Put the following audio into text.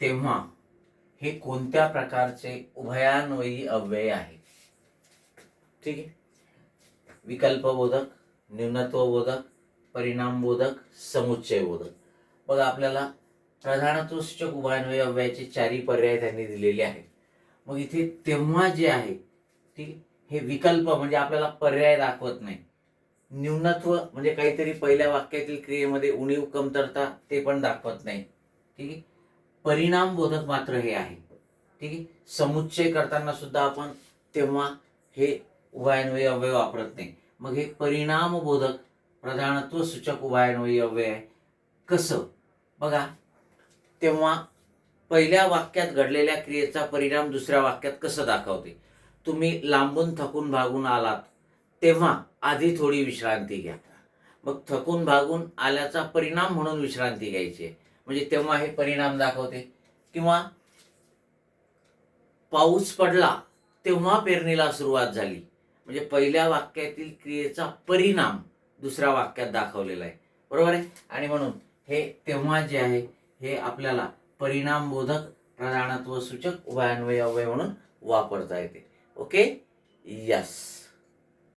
तेव्हा हे कोणत्या प्रकारचे उभयान्वयी अव्यय आहे? ठीक आहे? विकल्पबोधक न्यूनत्वबोधक परिणामबोधक समुच्चयबोधक. मग आपल्याला प्रधानत्वसूचक उभयान्वयी अव्ययाचे चारही पर्याय त्यांनी दिलेले आहेत. मग इथे तेव्हा जे आहे ठीक हे विकल्प म्हणजे आपल्याला पर्याय दाखवत नाही. न्यूनत्व म्हणजे काहीतरी पहिल्या वाक्यातील क्रियेमध्ये उणीव कमतरता ते पण दाखवत नाही. ठीक आहे? परिणामबोधक मात्र हे आहे. ठीक आहे? समुच्चय करताना सुद्धा आपण तेव्हा हे उभयान्वयी अव्यय वापरत नाही. मग हे परिणामबोधक प्रधानत्व सूचक उभयान्वयी अव्यय आहे. कसं? बघा तेव्हा पहिल्या वाक्यात घडलेल्या क्रियेचा परिणाम दुसऱ्या वाक्यात कसं दाखवते? तुम्ही लांबून थकून भागून आलात तेव्हा आधी थोडी विश्रांती घ्या. मग थकून भागून आल्याचा परिणाम म्हणून विश्रांती घ्यायची आहे. म्हणजे तेव्हा हे परिणाम दाखवते. किंवा पाऊस पडला तेव्हा पेरणीला सुरुवात झाली. म्हणजे पहिल्या वाक्यातील क्रियेचा परिणाम दुसऱ्या वाक्यात दाखवलेला आहे. बरोबर आहे? आणि म्हणून हे तेव्हा जे आहे हे आपल्याला परिणामबोधक प्रधानत्व सूचक उभयान्वय अवय म्हणून वापरता येते. ओके? यस